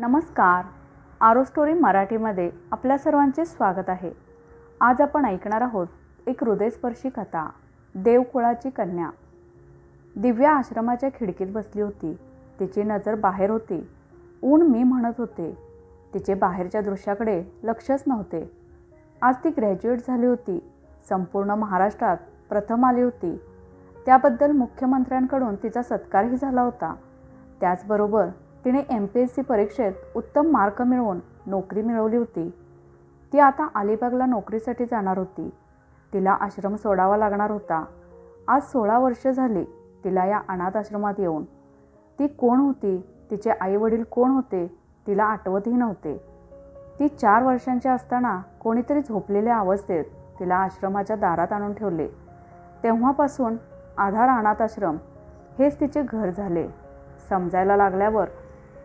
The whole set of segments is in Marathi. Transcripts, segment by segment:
नमस्कार. आरो स्टोरी मराठीमध्ये आपल्या सर्वांचे स्वागत आहे. आज आपण ऐकणार आहोत एक हृदयस्पर्शी कथा देवकुळाची कन्या. दिव्या आश्रमाच्या खिडकीत बसली होती. तिची नजर बाहेर होती. ऊन मी म्हणत होते. तिचे बाहेरच्या दृश्याकडे लक्षच नव्हते. आज ती ग्रॅज्युएट झाली होती. संपूर्ण महाराष्ट्रात प्रथम आली होती. त्याबद्दल मुख्यमंत्र्यांकडून तिचा सत्कारही झाला होता. त्याचबरोबर तिने एम पी एस सी परीक्षेत उत्तम मार्क मिळवून नोकरी मिळवली होती. ती आता अलिबागला नोकरीसाठी जाणार होती. तिला आश्रम सोडावा लागणार होता. आज सोळा वर्ष झाली तिला या अनाथ आश्रमात येऊन. ती कोण होती? तिचे आईवडील कोण होते? तिला आठवतही नव्हते. ती चार वर्षांची असताना कोणीतरी झोपलेल्या अवस्थेत तिला आश्रमाच्या दारात आणून ठेवले. तेव्हापासून आधार अनाथ आश्रम हेच तिचे घर झाले. समजायला लागल्यावर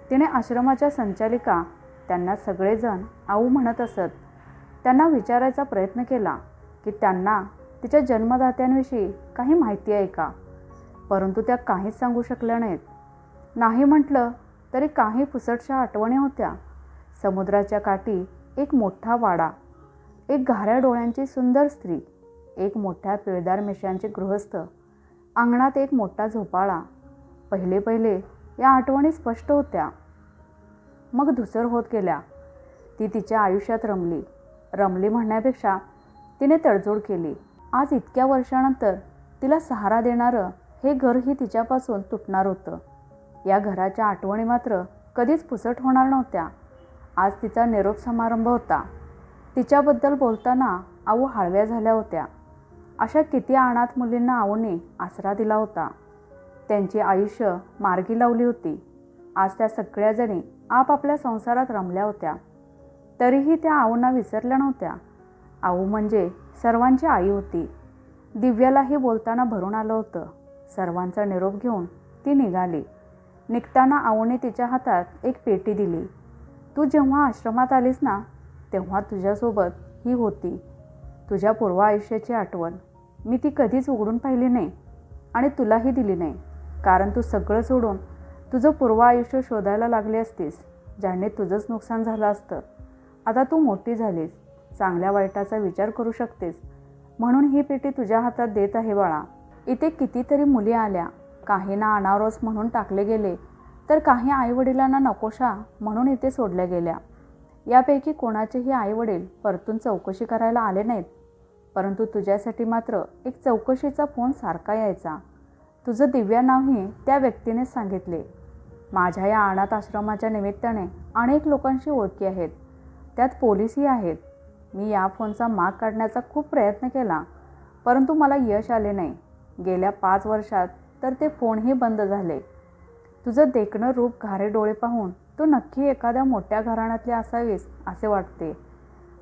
तिने आश्रमाच्या संचालिका त्यांना सगळेजण आऊ म्हणत असत. त्यांना विचारायचा प्रयत्न केला की त्यांना तिच्या जन्मदात्यांविषयी काही माहिती आहे का? परंतु त्या काहीच सांगू शकल्या नाहीत. नाही म्हटलं तरी काही पुसटशा आठवणी होत्या. समुद्राच्या काठी एक मोठा वाडा एक घाऱ्या डोळ्यांची सुंदर स्त्री एक मोठ्या पिळदार मिश्यांचे गृहस्थ अंगणात एक मोठा झोपाळा. पहिले पहिले या आठवणी स्पष्ट होत्या. मग धुसर होत गेल्या. ती तिच्या आयुष्यात रमली. रमली म्हणण्यापेक्षा तिने तडजोड केली. आज इतक्या वर्षानंतर तिला सहारा देणारं हे घरही तिच्यापासून तुटणार होतं. या घराच्या आठवणी मात्र कधीच पुसट होणार नव्हत्या. आज तिचा निरोप समारंभ होता. तिच्याबद्दल बोलताना आऊ हळव्या झाल्या होत्या. अशा किती अनाथ मुलींना आऊने आसरा दिला होता. त्यांची आयुष्य मार्गी लावली होती. आज त्या सगळ्याजणी आपापल्या संसारात रमल्या होत्या. तरीही त्या आऊंना विसरल्या नव्हत्या. आऊ म्हणजे सर्वांची आई होती. दिव्यालाही बोलताना भरून आलं होतं. सर्वांचा निरोप घेऊन ती निघाली. निघताना आऊने तिच्या हातात एक पेटी दिली. तू जेव्हा आश्रमात आलीस ना तेव्हा तुझ्यासोबत ही होती. तुझ्या पूर्व आयुष्याची आठवण. मी ती कधीच उघडून पाहिली नाही आणि तुलाही दिली नाही. कारण तू सगळं सोडून तुझं पूर्व आयुष्य शोधायला लागली असतीस ज्याने तुझंच नुकसान झालं असतं. आता तू मोठी झालीस चांगल्या वाईटाचा विचार करू शकतेस. म्हणून ही पेटी तुझ्या हातात देत आहे बाळा. इथे कितीतरी मुली आल्या काहींना अनारोस म्हणून टाकले गेले तर काही आईवडिलांना नकोशा म्हणून इथे सोडल्या गेल्या. यापैकी कोणाचेही आईवडील परतून चौकशी करायला आले नाहीत परंतु तुझ्यासाठी मात्र एक चौकशीचा फोन सारखा यायचा. तुझं दिव्या नावही त्या व्यक्तीने सांगितले. माझ्या या अनाथ आश्रमाच्या निमित्ताने अनेक लोकांशी ओळखी आहेत. त्यात पोलीसही आहेत. मी या फोनचा माग काढण्याचा खूप प्रयत्न केला परंतु मला यश आले नाही. गेल्या पाच वर्षात तर ते फोनही बंद झाले. तुझं देखणं रूप घारे डोळे पाहून तू नक्की एखाद्या मोठ्या घराण्यातली असावीस असे वाटते.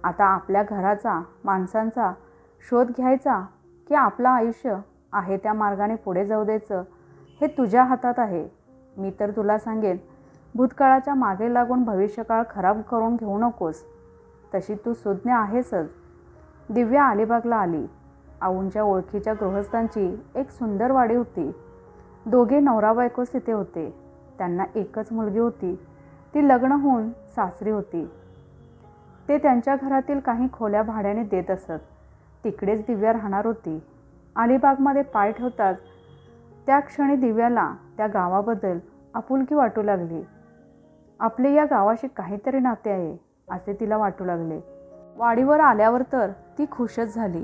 आता आपल्या घराचा माणसांचा शोध घ्यायचा की आपलं आयुष्य आहे त्या मार्गाने पुढे जाऊ द्यायचं हे तुझ्या हातात आहे. मी तर तुला सांगेन भूतकाळाच्या मागे लागून भविष्यकाळ खराब करून घेऊ नकोस. तशी तू सुज्ञ आहेसच. दिव्या अलिबागला आली. आऊंच्या ओळखीच्या गृहस्थांची एक सुंदर वाडी होती. दोघे नवरा बायकोच तिथे होते. त्यांना एकच मुलगी होती. ती लग्न होऊन सासरी होती. ते त्यांच्या घरातील काही खोल्या भाड्याने देत असत. तिकडेच दिव्या राहणार होती. अलिबागमध्ये पाय ठेवताच त्या क्षणी दिव्याला त्या गावाबद्दल आपुलकी वाटू लागली. आपले या गावाशी काहीतरी नाते आहे असे तिला वाटू लागले. वाडीवर आल्यावर तर ती खुशच झाली.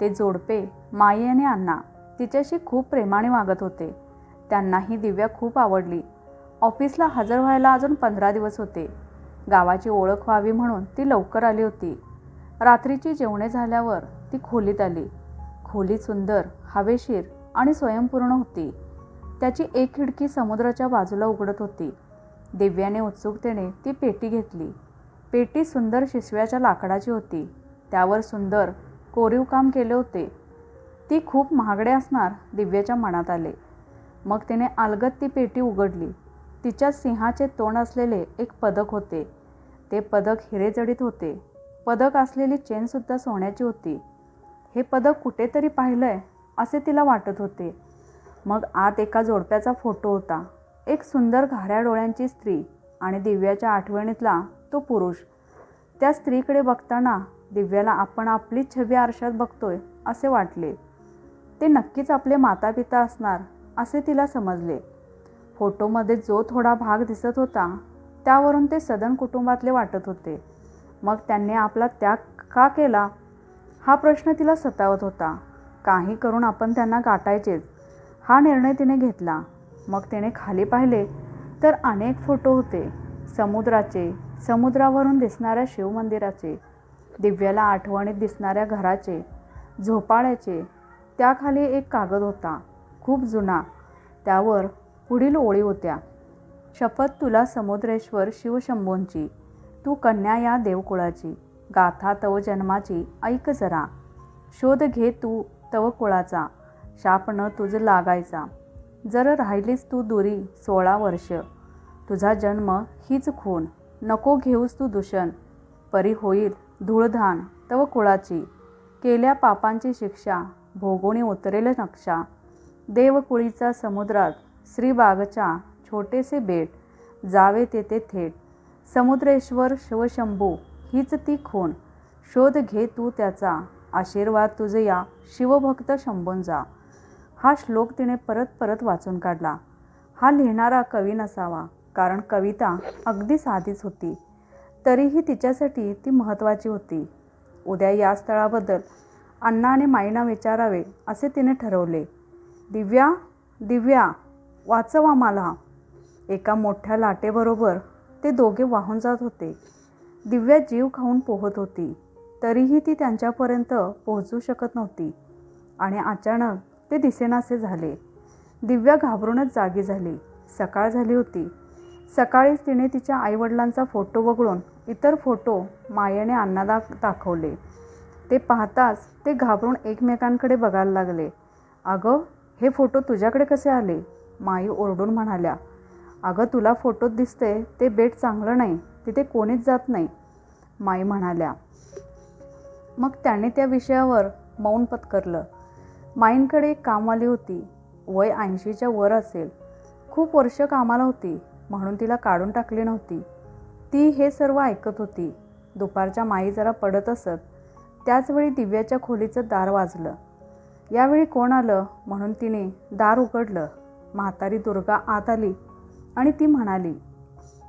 ते जोडपे माई आणि अण्णा तिच्याशी खूप प्रेमाने वागत होते. त्यांनाही दिव्या खूप आवडली. ऑफिसला हजर व्हायला अजून पंधरा दिवस होते. गावाची ओळख व्हावी म्हणून ती लवकर आली होती. रात्रीची जेवणे झाल्यावर ती खोलीत आली. खोली सुंदर हवेशीर आणि स्वयंपूर्ण होती. त्याची एक खिडकी समुद्राच्या बाजूला उघडत होती. दिव्याने उत्सुकतेने ती पेटी घेतली. पेटी सुंदर शिसव्याच्या लाकडाची होती. त्यावर सुंदर कोरीव काम केले होते. ती खूप महागडे असणार दिव्याच्या मनात आले. मग तिने अलगत ती पेटी उघडली. तिच्या सिंहाचे तोंड असलेले एक पदक होते. ते पदक हिरेजडीत होते. पदक असलेली चेनसुद्धा सोन्याची होती. हे पदक कुठेतरी पाहिलंय असे तिला वाटत होते. मग आत एका जोडप्याचा फोटो होता. एक सुंदर घाऱ्या डोळ्यांची स्त्री आणि दिव्याच्या आठवणीतला तो पुरुष. त्या स्त्रीकडे बघताना दिव्याला आपण आपलीच छबी आरशात बघतोय असे वाटले. ते नक्कीच आपले मातापिता असणार असे तिला समजले. फोटोमध्ये जो थोडा भाग दिसत होता त्यावरून ते सदन कुटुंबातले वाटत होते. मग त्यांनी आपला त्याग का केला? हा प्रश्न तिला सतावत होता. काही करून आपण त्यांना गाठायचेच. हा निर्णय तिने घेतला. मग तिने खाली पाहिले तर अनेक फोटो होते. समुद्राचे समुद्रावरून दिसणाऱ्या शिवमंदिराचे दिव्याला आठवणीत दिसणाऱ्या घराचे झोपाळ्याचे. त्याखाली एक कागद होता खूप जुना. त्यावर पुढील ओळी होत्या. शपथ तुला समुद्रेश्वर शिवशंभोंची. तू कन्या या देवकुळाची. गाथा तव जन्माची ऐक जरा. शोध घे तू तव कुळाचा. शाप न तुझ लागायचा. जर राहिलीस तू दुरी सोळा वर्ष. तुझा जन्म हीच खून. नको घेऊस तू दूषण. परी होईल धूळधान तव कुळाची. केल्या पापांची शिक्षा भोगोणी उतरेल नक्षा. देवकुळीचा समुद्रात श्रीबागच्या छोटेसे बेट. जावे तेथे थेट. समुद्रेश्वर शिवशंभू हीच ती खून शोध घे तू त्याचा. आशीर्वाद तुझे या शिवभक्त शंभूंचा हा श्लोक तिने परत परत वाचून काढला. हा लिहिणारा कवी नसावा कारण कविता अगदी साधीच होती. तरीही तिच्यासाठी ती महत्त्वाची होती. उद्या या स्थळाबद्दल अण्णा आणि माईना विचारावे असे तिने ठरवले. दिव्या दिव्या वाचव आम्हाला एका मोठ्या लाटेबरोबर ते दोघे वाहून जात होते. दिव्या जीव खाऊन पोहत होती. तरीही ती त्यांच्यापर्यंत पोहोचू शकत नव्हती. आणि अचानक ते दिसेनासे झाले. दिव्या घाबरूनच जागी झाली. सकाळ झाली होती. सकाळीच तिने तिच्या आईवडिलांचा फोटो वगळून इतर फोटो मायेने अण्णाला दाखवले. ते पाहताच ते घाबरून एकमेकांकडे बघायला लागले. अगं हे फोटो तुझ्याकडे कसे आले? माई ओरडून म्हणाल्या. अगं तुला फोटोत दिसते ते बेट चांगलं नाही तिथे कोणीच जात नाही माई म्हणाल्या. मग त्याने त्या विषयावर मौन पत्करलं. माईंकडे एक कामवाली होती वय ऐंशीच्या वर असेल. खूप वर्ष कामाला होती म्हणून तिला काढून टाकली नव्हती. ती हे सर्व ऐकत होती. दुपारच्या माई जरा पडत असत. त्याचवेळी दिव्याच्या खोलीचं दार वाजलं. यावेळी कोण आलं? म्हणून तिने दार उघडलं. म्हातारी दुर्गा आत आली. आणि ती म्हणाली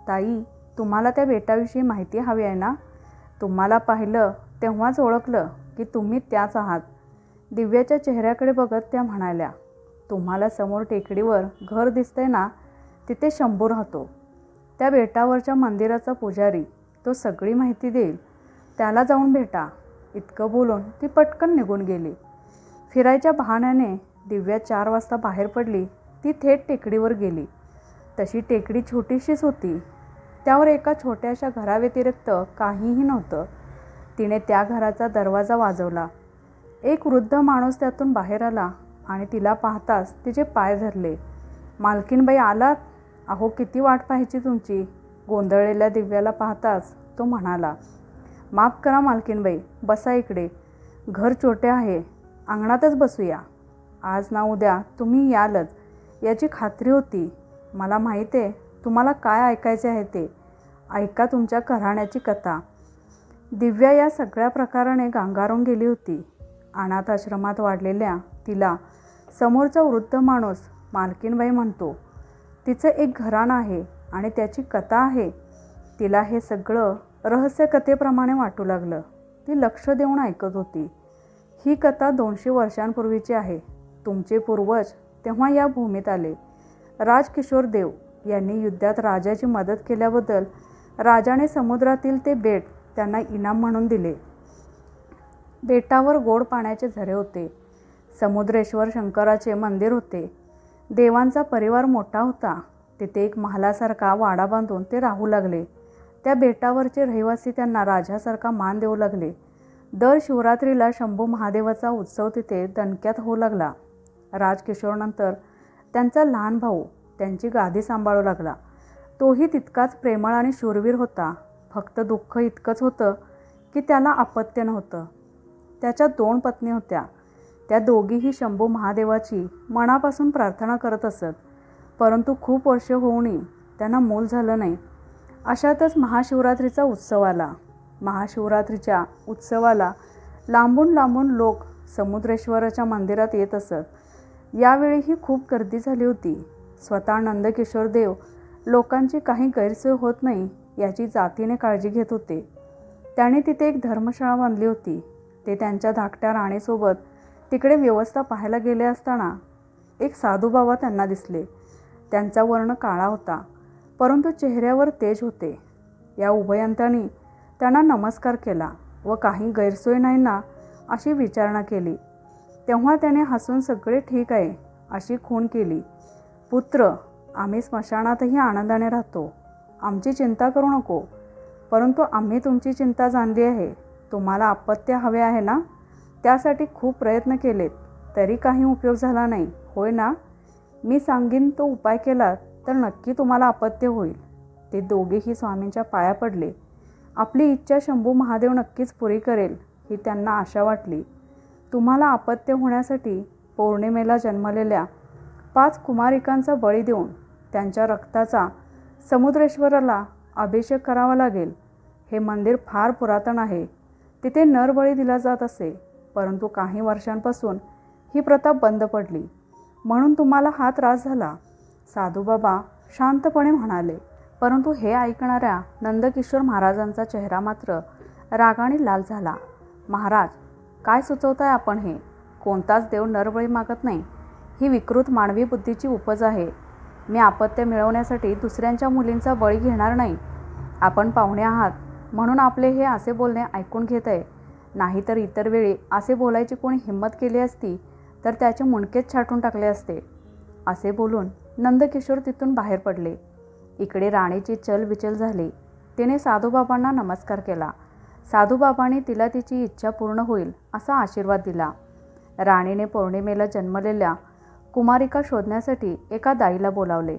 ताई तुम्हाला त्या बेटाविषयी माहिती हवी आहे ना? तुम्हाला पाहिलं तेव्हाच ओळखलं की तुम्ही त्याच आहात. दिव्याच्या चेहऱ्याकडे बघत त्या म्हणाल्या तुम्हाला समोर टेकडीवर घर दिसतंय ना तिथे शंभू राहतो त्या बेटावरच्या मंदिराचा पुजारी तो सगळी माहिती देईल. त्याला जाऊन भेटा. इतकं बोलून ती पटकन निघून गेली. फिरायच्या बहाण्याने दिव्या चार वाजता बाहेर पडली ती थेट टेकडीवर गेली. तशी टेकडी छोटीशीच होती. त्यावर एका छोट्याशा घराव्यतिरिक्त काहीही नव्हतं. तिने त्या घराचा दरवाजा वाजवला. एक वृद्ध माणूस त्यातून बाहेर आला आणि तिला पाहताच तिचे पाय धरले. मालकीनबाई आलात? अहो किती वाट पाहायची तुमची? गोंधळलेल्या दिव्याला पाहताच तो म्हणाला माफ करा मालकीनबाई बसा इकडे. घर छोटे आहे. अंगणातच बसूया. आज ना उद्या तुम्ही यालच. याची खात्री होती. मला माहीत आहे तुम्हाला काय ऐकायचे आहे ते. ऐका तुमच्या घराण्याची कथा. दिव्या या सगळ्या प्रकाराने गांगारून गेली होती. अनाथ आश्रमात वाढलेल्या तिला समोरचा वृद्ध माणूस मालकीनबाई म्हणतो तिचं एक घराणं आहे आणि त्याची कथा आहे. तिला हे सगळं रहस्यकथेप्रमाणे वाटू लागलं. ती लक्ष देऊन ऐकत होती. ही कथा दोनशे वर्षांपूर्वीची आहे. तुमचे पूर्वज तेव्हा या भूमीत आले. राजकिशोर देव यांनी युद्धात राजाची मदत केल्याबद्दल राजाने समुद्रातील ते बेट त्यांना इनाम म्हणून दिले. बेटावर गोड पाण्याचे झरे होते. समुद्रेश्वर शंकराचे मंदिर होते. देवांचा परिवार मोठा होता. तिथे एक महालासारखा वाडा बांधून ते राहू लागले. त्या बेटावरचे रहिवासी त्यांना राजासारखा मान देऊ लागले. दर शिवरात्रीला शंभू महादेवाचा उत्सव तिथे दणक्यात होऊ लागला. राजकिशोरनंतर त्यांचा लहान भाऊ त्यांची गादी सांभाळू लागला. तोही तितकाच प्रेमळ आणि शूरवीर होता. फक्त दुःख इतकंच होतं की त्याला अपत्य नव्हतं. त्याच्या दोन पत्नी होत्या. त्या दोघीही शंभू महादेवाची मनापासून प्रार्थना करत असत. परंतु खूप वर्ष होऊनही त्यांना मूल झालं नाही. अशातच महाशिवरात्रीचा उत्सव आला. महाशिवरात्रीच्या उत्सवाला लांबून लांबून लोक समुद्रेश्वराच्या मंदिरात येत असत. यावेळीही खूप गर्दी झाली होती. स्वतः नंदकिशोर देव लोकांची काही गैरसोय होत नाही याची जातीने काळजी घेत होते. त्याने तिथे एक धर्मशाळा बांधली होती. ते त्यांच्या धाकट्या राणीसोबत तिकडे व्यवस्था पाहायला गेले असताना एक साधूबाबा त्यांना दिसले. त्यांचा वर्ण काळा होता परंतु चेहऱ्यावर तेज होते. या उभयंतांनी त्यांना नमस्कार केला व काही गैरसोय नाही ना अशी विचारणा केली. तेव्हा त्याने हसून सगळे ठीक आहे अशी खूण केली. पुत्र आम्ही स्मशानातही आनंदाने राहतो. आमची चिंता करू नको. परंतु आम्ही तुमची चिंता जाणली आहे. तुम्हाला अपत्य हवे आहे ना? त्यासाठी खूप प्रयत्न केलेत. तरी काही उपयोग झाला नाही. होय ना? मी सांगीन तो उपाय केला तर नक्की तुम्हाला अपत्य होईल. ते दोघेही स्वामींच्या पाया पडले. आपली इच्छा शंभू महादेव नक्कीच पुरी करेल ही त्यांना आशा वाटली. तुम्हाला अपत्य होण्यासाठी पौर्णिमेला जन्मलेल्या पाच कुमारिकांचा बळी देऊन त्यांच्या रक्ताचा समुद्रेश्वराला अभिषेक करावा लागेल. हे मंदिर फार पुरातन आहे. तिथे नरबळी दिला जात असे परंतु काही वर्षांपासून ही प्रथा बंद पडली. म्हणून तुम्हाला हा त्रास झाला. साधूबाबा शांतपणे म्हणाले परंतु हे ऐकणाऱ्या नंदकिशोर महाराजांचा चेहरा मात्र रागाने लाल झाला. महाराज काय सुचवताय आपण हे? कोणताच देव नरबळी मागत नाही. ही विकृत मानवी बुद्धीची उपज आहे. मी आपत्य मिळवण्यासाठी दुसऱ्यांच्या मुलींचा बळी घेणार नाही. आपण पाहुणे आहात. म्हणून आपले हे असे बोलणे ऐकून घेत आहे. नाहीतर इतर वेळी असे बोलायची कोणी हिंमत केली असती तर त्याचे मुंडकेच छाटून टाकले असते. असे बोलून नंदकिशोर तिथून बाहेर पडले. इकडे राणीची चलविचल झाली. तिने साधूबाबांना नमस्कार केला. साधूबाबाने तिला तिची इच्छा पूर्ण होईल असा आशीर्वाद दिला. राणीने पौर्णिमेला जन्मलेल्या कुमारिका शोधण्यासाठी एका दाईला बोलावले.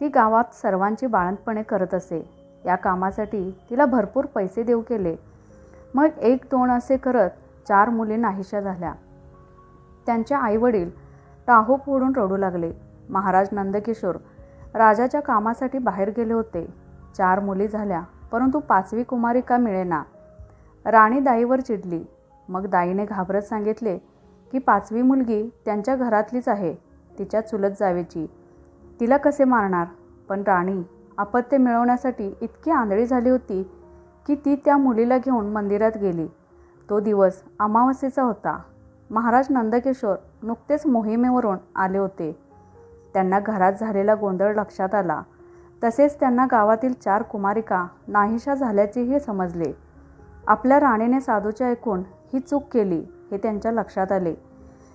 ती गावात सर्वांची बाळंतपणे करत असे. या कामासाठी तिला भरपूर पैसे देऊ केले. मग एक दोन असे करत चार मुली नाहीशा झाल्या. त्यांच्या आईवडील टाहो फोडून रडू लागले. महाराज नंदकिशोर राजाच्या कामासाठी बाहेर गेले होते. चार मुली झाल्या परंतु पाचवी कुमारिका मिळेना. राणी दाईवर चिडली. मग दाईने घाबरत सांगितले की पाचवी मुलगी त्यांच्या घरातलीच आहे तिच्या चुलत जावेची. तिला कसे मारणार? पण राणी अपत्य मिळवण्यासाठी इतकी आंधळी झाली होती की ती त्या मुलीला घेऊन मंदिरात गेली. तो दिवस अमावस्येचा होता. महाराज नंदकिशोर नुकतेच मोहिमेवरून आले होते. त्यांना घरात झालेला गोंधळ लक्षात आला. तसेच त्यांना गावातील चार कुमारिका नाहीशा झाल्याचेही समजले. आपल्या राणीने साधूचे ऐकून ही चूक केली हे त्यांच्या लक्षात आले.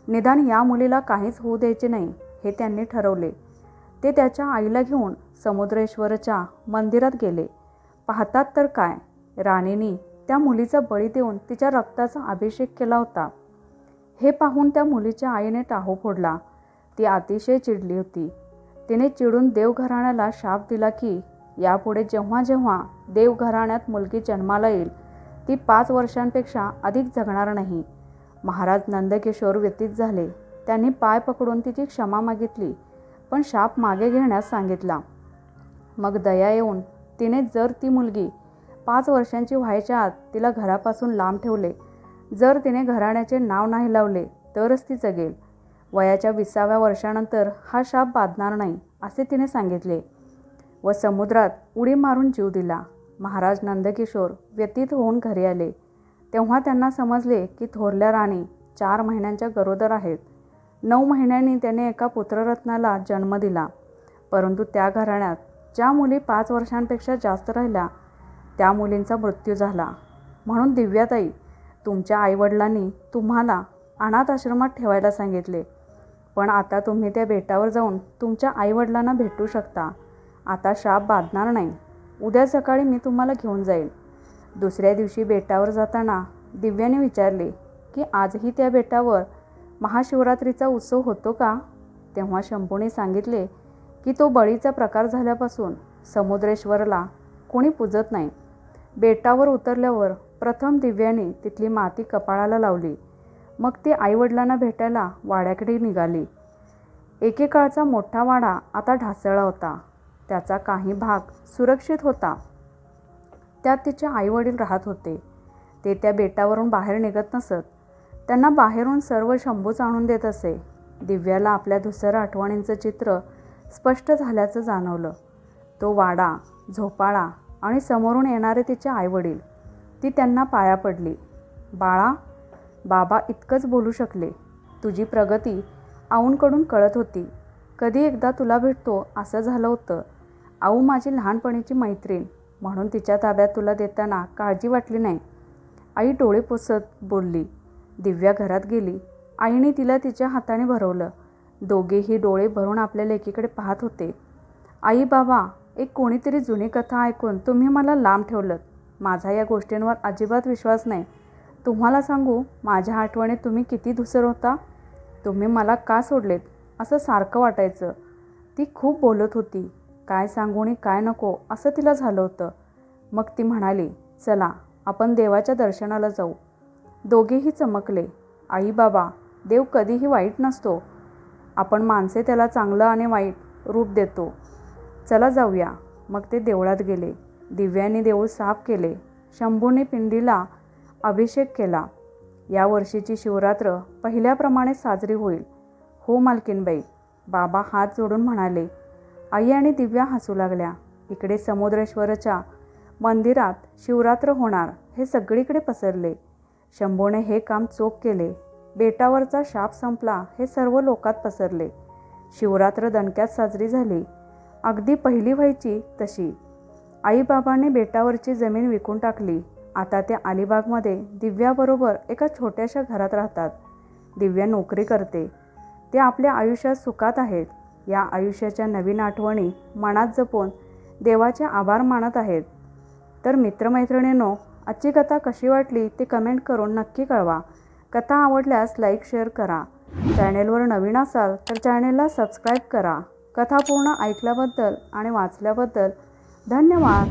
निदान या मुलीला काहीच होऊ द्यायचे नाही हे त्यांनी ठरवले. ते त्याच्या आईला घेऊन समुद्रेश्वरच्या मंदिरात गेले. पाहतात तर काय राणीनी त्या मुलीचा बळी देऊन तिच्या रक्ताचा अभिषेक केला होता. हे पाहून त्या मुलीच्या आईने टाहू फोडला. ती अतिशय चिडली होती. तिने चिडून देवघराण्याला शाप दिला की यापुढे जेव्हा जेव्हा देवघराण्यात मुलगी जन्माला येईल ती पाच वर्षांपेक्षा अधिक जगणार नाही. महाराज नंदकिशोर व्यतीत झाले. त्यांनी पाय पकडून तिची क्षमा मागितली पण शाप मागे घेण्यास सांगितला. मग दया येऊन तिने जर ती मुलगी पाच वर्षांची व्हायच्या आत तिला घरापासून लांब ठेवले जर तिने घराण्याचे नाव नाही लावले तरच ती जगेल. वयाच्या विसाव्या वर्षानंतर हा शाप बाधणार नाही असे तिने सांगितले व समुद्रात उडी मारून जीव दिला. महाराज नंदकिशोर व्यतीत होऊन घरी आले. तेव्हा त्यांना समजले की थोरल्या राणी चार महिन्यांच्या गरोदर आहेत. नऊ महिन्यांनी त्याने एका पुत्ररत्नाला जन्म दिला. परंतु त्या घराण्यात ज्या मुली पाच वर्षांपेक्षा जास्त राहिल्या त्या मुलींचा मृत्यू झाला. म्हणून दिव्याताई तुमच्या आईवडिलांनी तुम्हाला अनाथ आश्रमात ठेवायला सांगितले. पण आता तुम्ही त्या बेटावर जाऊन तुमच्या आईवडिलांना भेटू शकता. आता शाप बांधणार नाही. उद्या सकाळी मी तुम्हाला घेऊन जाईल. दुसऱ्या दिवशी बेटावर जाताना दिव्याने विचारले की आजही त्या बेटावर महाशिवरात्रीचा उत्सव होतो का? तेव्हा शंभूने सांगितले की तो बळीचा प्रकार झाल्यापासून समुद्रेश्वरला कोणी पूजत नाही. बेटावर उतरल्यावर प्रथम दिव्याने तिथली माती कपाळाला लावली. मग ती आईवडिलांना भेटायला वाड्याकडे निघाली. एकेकाळचा मोठा वाडा आता ढासळला होता. त्याचा काही भाग सुरक्षित होता. त्यात तिचे आईवडील राहत होते. ते त्या बेटावरून बाहेर निघत नसत. त्यांना बाहेरून सर्व शंभूच आणून देत असे. दिव्याला आपल्या धुसर आठवणींचं चित्र स्पष्ट झाल्याचं जाणवलं. तो वाडा झोपाळा आणि समोरून येणारे तिचे आईवडील ती त्यांना पाया पडली. बाळा बाबा इतकंच बोलू शकले. तुझी प्रगती आऊंकडून कळत होती. कधी एकदा तुला भेटतो असं झालं होतं. आऊ माझी लहानपणीची मैत्रीण म्हणून तिच्या ताब्यात तुला देताना काळजी वाटली नाही. आई डोळे पुसत बोलली. दिव्या घरात गेली. आईने तिला तिच्या हाताने भरवलं. दोघेही डोळे भरून आपल्या लेकीकडे पाहत होते. आई बाबा एक कोणीतरी जुनी कथा ऐकून तुम्ही मला लांब ठेवलं माझा या गोष्टींवर अजिबात विश्वास नाही. तुम्हाला सांगू माझ्या आठवणीत तुम्ही किती धुसर होता? तुम्ही मला का सोडलेत? असं सारखं वाटायचं. ती खूप बोलत होती. काय सांगू आणि काय नको असं तिला झालं होतं. मग ती म्हणाली चला आपण देवाच्या दर्शनाला जाऊ. दोघेही चमकले. आई बाबा देव कधीही वाईट नसतो. आपण माणसे त्याला चांगलं आणि वाईट रूप देतो. चला जाऊया. मग ते देवळात गेले. दिव्याने देऊळ साफ केले. शंभूने पिंडीला अभिषेक केला. या वर्षीची शिवरात्र पहिल्याप्रमाणे साजरी होईल. हो मालकीनबाई बाबा हात जोडून म्हणाले. आई आणि दिव्या हसू लागल्या. इकडे समुद्रेश्वरच्या मंदिरात शिवरात्र होणार हे सगळीकडे पसरले. शंभूने हे काम चोख केले. बेटावरचा शाप संपला हे सर्व लोकात पसरले. शिवरात्र दणक्यात साजरी झाली. अगदी पहिली व्हायची तशी. आईबाबाने बेटावरची जमीन विकून टाकली. आता त्या अलिबागमध्ये दिव्याबरोबर एका छोट्याशा घरात राहतात. दिव्या नोकरी करते. ते आपल्या आयुष्यात सुखात आहेत. या आयुष्याच्या नवीन आठवणी मनात जपून देवाचे आभार मानत आहेत. तर मित्रमैत्रिणींनो आजची कथा कशी वाटली ते कमेंट करून नक्की कळवा. कथा आवडल्यास लाईक शेअर करा. चॅनेलवर नवीन असाल तर चॅनेलला सबस्क्राईब करा. कथा पूर्ण ऐकल्याबद्दल आणि वाचल्याबद्दल धन्यवाद.